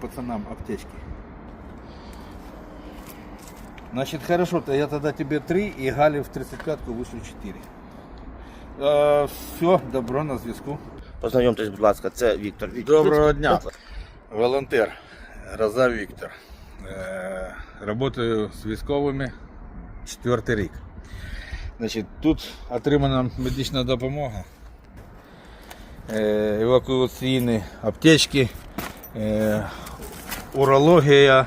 пацанам аптечки. Значит, хорошо, то я тогда тебе три и Гали в 35-ку вышлю 4. все, добро на зв'язку. Познайомтесь, будь ласка, це Віктор. Віктор. Доброго дня. Волонтер Роза Віктор. Е, Работаю з військовими четвертий рік. Значить, тут отримана медична допомога. Е, Евакуаційні аптечки, е, урологія,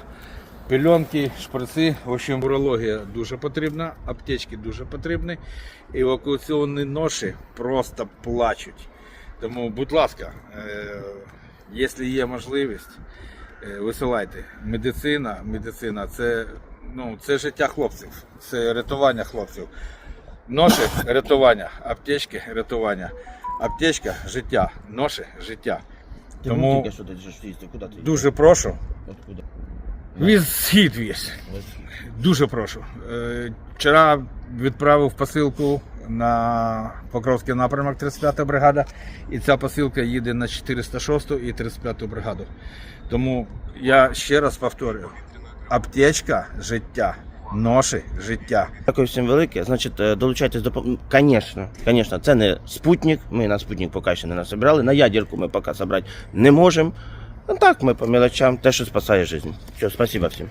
пельонки, шприци. В общем, урологія дуже потрібна, аптечки дуже потрібні. Евакуаційні ноші просто плачуть. Тому, будь ласка, е, якщо є можливість, е, висилайте. Медицина, медицина це, ну, це життя хлопців, це рятування хлопців. Ноші рятування, аптечки рятування. Аптечка життя, ноші життя. Ти Тому тільки що ти їсти, куди ти? дуже прошу. Откуда? Віз схід віз. Дуже прошу. Е, Вчора відправив посилку на Покровський напрямок 35 бригада, і ця посилка їде на 406 і 35 бригаду. Тому я ще раз повторюю: аптечка життя, ноші життя. Дякую всім велике. Значить, е, долучайтесь до Звісно, конечно, це не спутник. Ми на спутник поки ще не насобирали. На ядерку ми поки зібрати не можемо. Ну так, ми по мелочам, те, що спасає життя. Все, спасибо всім.